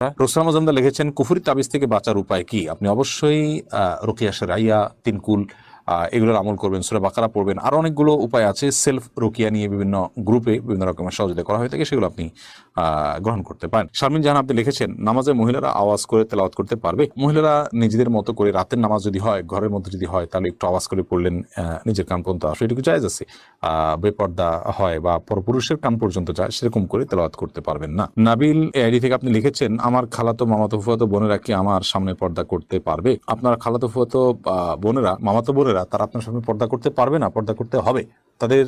রোসলাম মজুমদার লিখেছেন কুফুরি তাবিজ থেকে বাঁচার উপায় কি? আপনি অবশ্যই রুকিয়া রাইয়া তিনকুল এগুলোর আমল করবেন সুরা বাকারা পড়বেন। আরও অনেকগুলো উপায় আছে সেলফ রোকিয়া নিয়ে বিভিন্ন গ্রুপে বিভিন্ন রকমের সহযোগিতা করা হয়ে থাকে সেগুলো আপনি গ্রহণ করতে পারেন। শারমিন জাহান আপনি লিখেছেন নামাজে মহিলারা আওয়াজ করে তেলাওয়াত করতে পারবে? মহিলারা নিজেদের মতো করে রাতের নামাজ যদি হয় ঘরের মধ্যে যদি হয় তাহলে একটু আওয়াজ করে পড়লেন নিজের কান পর্যন্ত আসলে এটুকু আছে। আহ, বেপর্দা হয় বা পরপুরুষের কান পর্যন্ত যায় সেরকম করে তেলাওয়াত করতে পারবেন না। নাবিল এআইডি থেকে আপনি লিখেছেন আমার খালাতো মামাতো ফুয়াতো বোনেরা কি আমার সামনে পর্দা করতে পারবে? আপনার খালাতো ফুয়াতো বোনেরা মামাতো বোনেরা তারা আপনার সামনে পর্দা করতে পারবে না, পর্দা করতে হবে। তাদের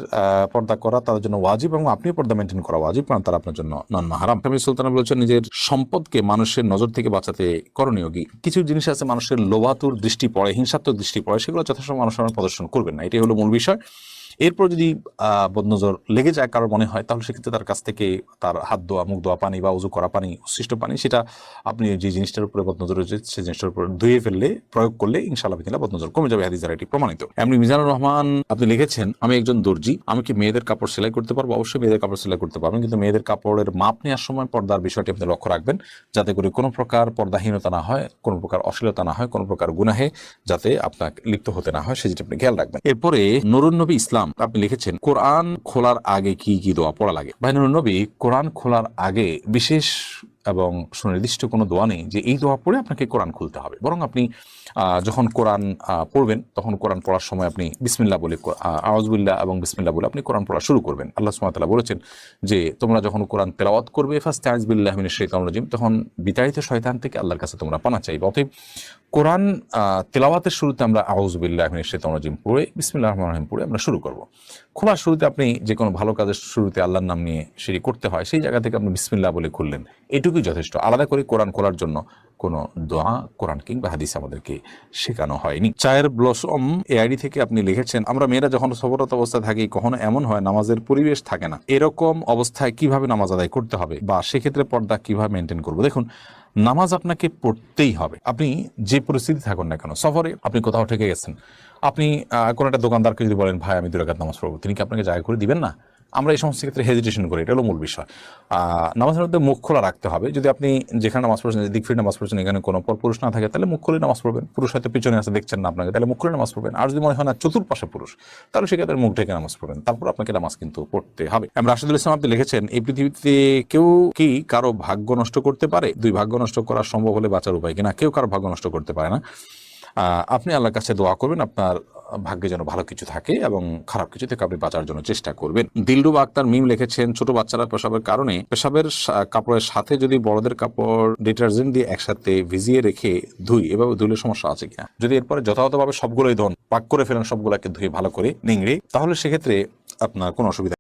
পর্দা করা তাদের জন্য ওয়াজিব এবং আপনিও পর্দা মেনটেন করা ওয়াজিব, কারণ তারা আপনার জন্য নন মাহারাম ফ্যামিলি সুলতানা বলেছেন, নিজের সম্পদকে মানুষের নজর থেকে বাঁচাতে করণীয় কি? কিছু জিনিস আছে মানুষের লোভাতুর দৃষ্টি পড়ে, হিংসাত্মক দৃষ্টি পড়ে, সেগুলো যথাসম্ভব মানুষ প্রদর্শন করবেন না। এটাই হলো মূল বিষয়। এরপর যদি বদনজর লেগে যায় কারোর মনে হয়, তাহলে সেক্ষেত্রে তার কাছ থেকে তার হাত ধোয়া, মুখ ধোয়া, পানি বা উজু করা পানি উচ্ছিষ্ট পানি, সেটা আপনি যে জিনিসটার উপরে বদনজর রয়েছে, সেই জিনিসটার উপর ধুয়ে ফেললে, প্রয়োগ করলে ইনশাআল্লাহ বিদিনা বদনজর কমে যাবে, হাদিস দ্বারা এটি প্রমাণিত। এমনি মিজানুর রহমান, আপনি লিখেছেন, আমি একজন দর্জি, আমি কি মেয়েদের কাপড় সেলাই করতে পারব? অবশ্যই মেয়েদের কাপড় সেলাই করতে পারবেন, কিন্তু মেয়েদের কাপড়ের মাপ নেওয়ার সময় পর্দার বিষয়টি আপনি লক্ষ্য রাখবেন, যাতে করে কোনো প্রকার পর্দাহীনতা না হয়, কোনো প্রকার অশ্লীলতা না হয়, কোনো প্রকার গুনাহে যাতে আপনাকে লিপ্ত হতে না হয়, সেটা আপনি খেয়াল রাখবেন। এরপরে নবী ইসলাম আপনি লিখেছেন, কোরআন খোলার আগে কি কি দোয়া পড়া লাগে? ভাই নবী, কোরআন খোলার আগে বিশেষ এবং সুনির্দিষ্ট কোনো দোয়া নেই যে এই দোয়া পড়ে আপনাকে কোরআন খুলতে হবে। বরং আপনি যখন কোরআন পড়বেন, তখন কোরআন পড়ার সময় আপনি বিসমিল্লা বলে আওয়াজবিল্লা এবং বিসমিল্লা বলে আপনি কোরআন পড়া শুরু করবেন। আল্লাহ সুমাতাল্লাহ বলেছেন যে, তোমরা যখন কোরআন তেলাওয়াত করবে ফার্স্ট আজবিল্লাহ মিনের শৈতান রাজিম, তখন বিতাড়িত শয়তান থেকে আল্লাহর কাছে তোমরা পানা চাইবে। অতএব কোরআন তেলাওয়াতের শুরুতে আমরা আউজবিল্লাহ মিনের শৈতান রাজিম পড়ে বিসমিল্লাহ রহমান রহিম পড়ে আমরা শুরু করব। খোলার শুরুতে আপনি যে কোনো ভালো কাজের শুরুতে আল্লাহর নাম নিয়ে সেটি করতে হয়, সেই জায়গা থেকে আপনি বিসমিল্লাহ বলে খুললেন। এটুকুই যথেষ্ট। আলাদা করে কোরআন খোলার জন্য কোনো দোয়া, কোরআন কিংবা হাদিস আমাদেরকে শেখানো হয়নি। চায়ের ব্লসম এআইডি থেকে আপনি লিখেছেন, আমরা মেয়েরা যখন সবরত অবস্থায় থাকি, কখনো এমন হয় নামাজের পরিবেশ থাকে না। এরকম অবস্থায় কীভাবে নামাজ আদায় করতে হবে বা সেক্ষেত্রে পর্দা কীভাবে মেনটেন করব? দেখুন, নামাজ আপনাকে পড়তেই হবে। আপনি যে পরিস্থিতি থাকুন না কেন, সফরে আপনি কোথাও থেকে গেছেন। আপনি কোনো একটা দোকানদারকে যদি বলেন, ভাই, আমি দুরাকাত নামাজ পড়ব। তিনি কি আপনাকে জায়গা করে দিবেন না? আমরা এই সমস্ত ক্ষেত্রে হেজিটেশন করি, এটা হলো মূল বিষয়। নামাজের মধ্যে মুখ খোলা রাখতে হবে। যদি আপনি যেখানে নামাজ পড়ছেন দিক ফিরে নামাজ পড়ছেন, এখানে কোনো পর পুরুষ না থাকে, তাহলে মুখ খুলে নামাজ পড়বেন। পুরুষ হয়তো পিছনে আছে, দেখছেন না আপনাকে, তাহলে মুখ খুলে নামাজ পড়বেন। আর যদি মনে হয় না, চতুর্পাশে পুরুষ, তাহলে সেক্ষেত্রে মুখ ঢেকে নামাজ পড়বেন। তারপর আপনাকে নামাজ কিন্তু পড়তে হবে। রাশিদুল ইসলাম আপনি লিখেছেন, এই পৃথিবীতে কেউ কি কারও ভাগ্য নষ্ট করতে পারে? দুই, ভাগ্য নষ্ট করা সম্ভব হলে বাঁচার উপায় কিনা কেউ কারও ভাগ্য নষ্ট করতে পারে না। আপনি আল্লাহর কাছে দোয়া করবেন, আপনার ভাগ্যে যেন ভালো কিছু থাকে এবং খারাপ কিছু থেকে আপনি বাঁচার জন্য চেষ্টা করবেন। দিলরুব আক্তার মিম লিখেছেন, ছোট বাচ্চারা পেশাবের কারণে পেশাবের কাপড়ের সাথে যদি বড়দের কাপড় ডিটারজেন্ট দিয়ে একসাথে ভিজিয়ে রেখে ধুই, এভাবে ধুলে সমস্যা আছে কিনা? যদি এরপরে যথাযথভাবে সবগুলোই ধন, পাক করে ফেলেন সবগুলোকে ধুয়ে ভালো করে নিংড়ে, তাহলে সেক্ষেত্রে আপনার কোনো অসুবিধা